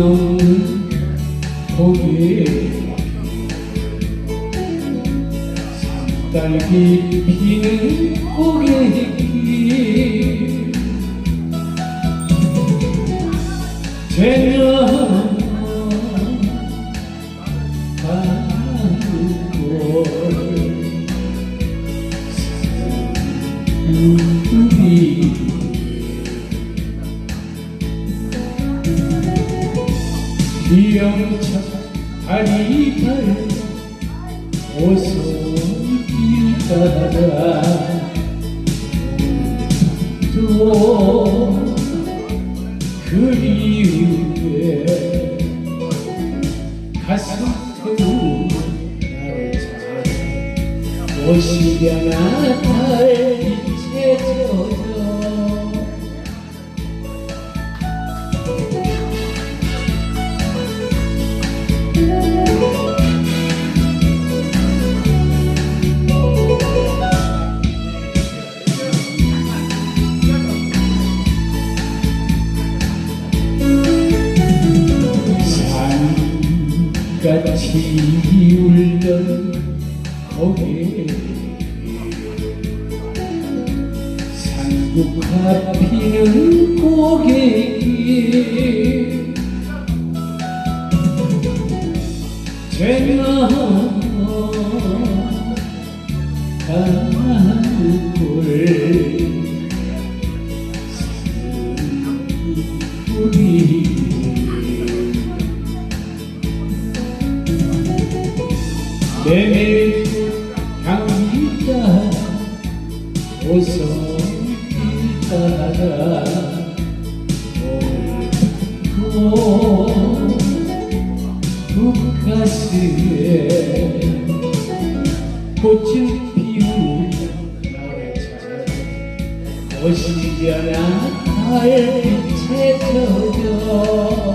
없는 고개. 산딸기 우리 미영차 다리 달 오솔길 따라. 또 그리움에 가슴 태우 나를 찾아 오시려나 달빛에 같이 울던 고개 산국화 피는 고개길 되나 가 내밀꽃 향기가 따라 옳고 북가슴에 꽃을 나를 찾아 오시려나 달빛에 젖어